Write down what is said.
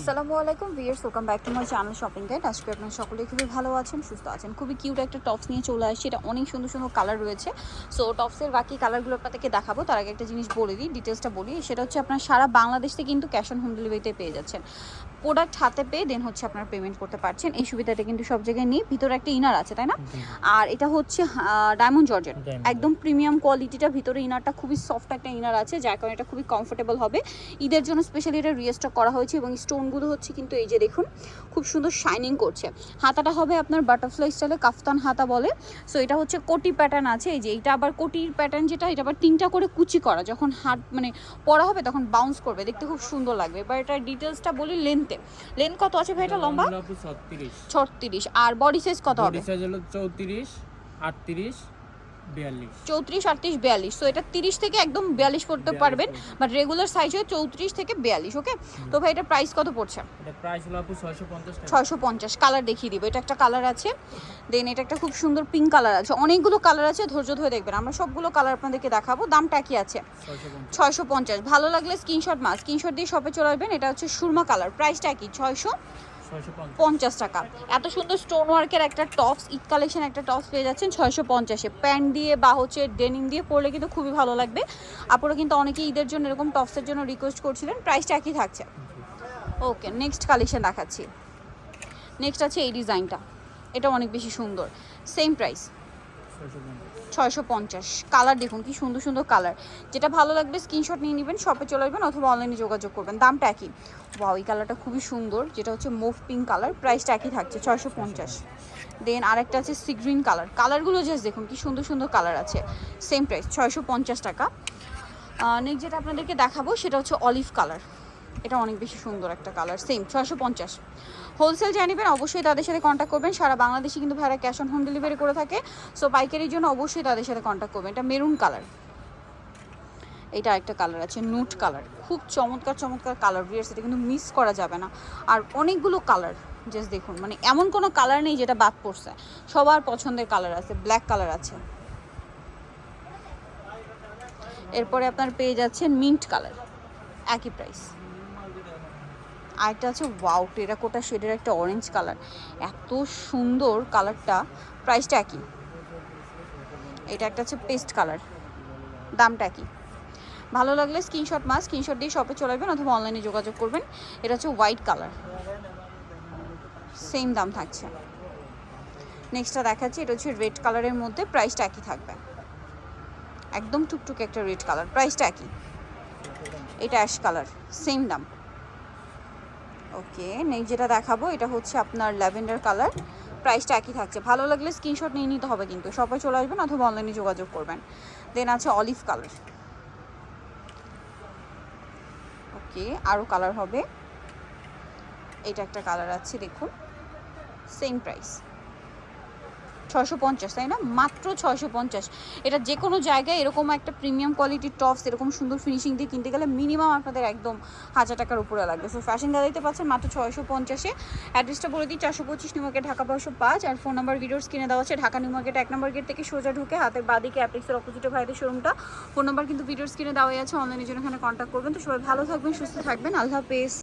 আসসালামু আলাইকুম viewers welcome back to my channel shopping guide আজকে আপনার সকলেই খুবই ভালো আছেন, সুস্থ আছেন। খুবই কিউট একটা টপস নিয়ে চলে আসছে। এটা অনেক সুন্দর সুন্দর কালার রয়েছে। সো টপসের বাকি কালারগুলো আপনাদেরকে দেখাবো। তার আগে একটা জিনিস বলে দিই ডিটেলসটা বলি। সেটা হচ্ছে আপনার সারা বাংলাদেশ থেকে কিন্তু ক্যাশ অন হোম ডেলিভারিতে পেয়ে যাচ্ছেন। প্রোডাক্ট হাতে পেয়ে দেন হচ্ছে আপনারা পেমেন্ট করতে পারছেন। এই সুবিধাটা কিন্তু সব জায়গায় নেই ভিতরে একটা ইনার আছে তাই না? আর এটা হচ্ছে ডায়মন্ড জর্জেট একদম প্রিমিয়াম কোয়ালিটিটা ভিতরে ইনারটা খুবই সফট একটা ইনার আছে যার কারণে এটা খুবই কমফোর্টেবল হবে। ঈদের জন্য স্পেশালি এটা রিস্টক করা হয়েছে এবং স্টোনগুলো হচ্ছে কিন্তু এই যে দেখুন খুব সুন্দর শাইনিং করছে। হাতাটা হবে আপনার বাটারফ্লাই স্টাইলে কাফতান হাতা বলে। সো এটা হচ্ছে কোটি প্যাটার্ন আছে এই যে এটা আবার কোটির প্যাটার্ন যেটা এটা আবার তিনটা করে কুচি করা। যখন হাত মানে পরা হবে তখন বাউন্স করবে। দেখতে খুব সুন্দর লাগবে। এবার এটা ডিটেলসটা বলি লেন্থে লেন্থ কত আছে ভাই এটা লম্বা? ছত্রিশ। আর বডি সাইজ কত হবে? বডি সাইজ হলো চৌত্রিশ আটত্রিশ চৌত্রিশ আটত্রিশ বিয়াল্লিশ। তো এটা তিরিশ থেকে একদম বিয়াল্লিশ করতে পারবেন। বাট রেগুলার সাইজ হয় চৌত্রিশ থেকে বিয়াল্লিশ ওকে তো ভাই এটা প্রাইস কত পড়ছে? এটা প্রাইস হলো আপু ছয়শো পঞ্চাশ কালার দেখিয়ে দিব। এটা একটা কালার আছে। দেন এটা একটা খুব সুন্দর পিঙ্ক কালার আছে। অনেকগুলো কালার আছে ধৈর্য ধরে দেখবেন। আমরা সবগুলো কালার আপনাদেরকে দেখাবো। দামটা কি আছে। ছয়শো পঞ্চাশ। ভালো লাগলে স্ক্রিনশট মাস স্ক্রিনশট দিয়ে শপে চলে আসবেন। এটা হচ্ছে সুরমা কালার প্রাইসটা কি ছয়শো পঞ্চাশ। টাকা। এত সুন্দর স্টোন ওয়ার্কের একটা টপস ঈদ কালেকশন একটা টপস পেয়ে যাচ্ছেন ছয়শো পঞ্চাশে। প্যান্ট দিয়ে বা হচ্ছে ডেনিম দিয়ে পরলে কিন্তু খুবই ভালো লাগবে। আপনারা কিন্তু অনেকে ঈদের জন্য এরকম টপসের জন্য রিকোয়েস্ট করছিলেন প্রাইসটা একই থাকছে। ওকে নেক্সট কালেকশন দেখাচ্ছি। নেক্সট আছে এই ডিজাইনটা এটা অনেক বেশি সুন্দর। সেম প্রাইস ছয়শো পঞ্চাশ। কালার দেখুন, কি সুন্দর সুন্দর কালার যেটা ভালো লাগবে স্ক্রিনশট নিয়ে নেবেন শপে চলে আসবেন অথবা অনলাইনে যোগাযোগ করবেন। দামটা একই। ওয়াও এই কালারটা খুবই সুন্দর, যেটা হচ্ছে মুভ পিঙ্ক কালার প্রাইসটা একই থাকছে, ছয়শো পঞ্চাশ। দেন আরেকটা আছে সি গ্রিন কালার কালারগুলো জাস্ট দেখুন, কি সুন্দর সুন্দর কালার আছে। সেম প্রাইস ছয়শো পঞ্চাশ টাকা। নেক্সট যেটা আপনাদেরকে দেখাবো, সেটা হচ্ছে অলিভ কালার এটা অনেক বেশি সুন্দর একটা কালার সেম ছয়শো পঞ্চাশ। হোলসেল জানিবেন অবশ্যই তাদের সাথে কন্ট্যাক্ট করবেন। সারা বাংলাদেশে কিন্তু ভাইরা ক্যাশ অন হোম ডেলিভারি করে থাকে। সো পাইকারির জন্য অবশ্যই তাদের সাথে কন্ট্যাক্ট করবেন। এটা মেরুন কালার এটা একটা কালার আছে নুট কালার খুব চমৎকার চমৎকার কালার বিয়ার্স এটা কিন্তু মিস করা যাবে না। আর অনেকগুলো কালার জাস্ট দেখুন মানে এমন কোনো কালার নেই যেটা বাদ পড়ছে। সবার পছন্দের কালার আছে ব্ল্যাক কালার আছে। এরপরে আপনার পেয়ে যাচ্ছেন মিন্ট কালার একই প্রাইস আরেকটা আছে ওয়াও টেরাকোটা শেডের একটা অরেঞ্জ কালার এত সুন্দর কালারটা প্রাইসটা একই। এটা একটা হচ্ছে পেস্ট কালার দামটা একই। ভালো লাগলে স্ক্রিনশট মাস স্ক্রিনশট দিয়ে শপে চলে আসবেন অথবা অনলাইনে যোগাযোগ করবেন। এটা হচ্ছে হোয়াইট কালার সেম দাম থাকছে। নেক্সটটা দেখাচ্ছি, এটা হচ্ছে রেড কালারের মধ্যে প্রাইসটা একই থাকবে। একদম টুকটুকে একটা রেড কালার প্রাইসটা একই। এটা অ্যাশ কালার সেম দাম। ওকে, নেক্সট যেটা দেখাবো, এটা হচ্ছে আপনার ল্যাভেন্ডার কালার। প্রাইসটা একই থাকছে। ভালো লাগলে স্ক্রিনশট নিয়ে নিতে হবে কিন্তু। সবাই চলে আসবেন অথবা অনলাইনে যোগাযোগ করবেন। দেন আছে অলিভ কালার ওকে আরও কালার হবে। এটা একটা কালার আছে, দেখুন। সেম প্রাইস ছয়শো পঞ্চাশ, তাই না? মাত্র ছয়শো পঞ্চাশ। এটা যে কোনো জায়গায় এরকম একটা প্রিমিয়াম কোয়ালিটির টপস এরকম সুন্দর ফিনিশিং দিয়ে কিনতে গেলে মিনিমাম আপনাদের একদম হাজার টাকার উপরে লাগবে। সো ফ্যাশন গ্যালারিতে পাচ্ছেন মাত্র ছয়শো পঞ্চাশে। অ্যাড্রেসটা বলে দিই, চারশো পঁচিশ নিউমার্কেট ঢাকা বারোশো পাঁচ। আর ফোন নাম্বার ভিডিওস কিনে দেওয়া আছে। ঢাকা নিউমার্কেট এক নম্বর গেট থেকে সোজা ঢুকে হাতের বাদিকে অ্যাপ্লিক্সের অপোজিটে ভাইদের শোরুমটা ফোন নাম্বার কিন্তু ভিডিওস কিনে দেওয়াই আছে। অনলাইনের জন্য এখানে কন্ট্যাক্ট করবেন। তো সবাই ভালো থাকবেন, সুস্থ থাকবেন। আল্লাহ হাফেজ।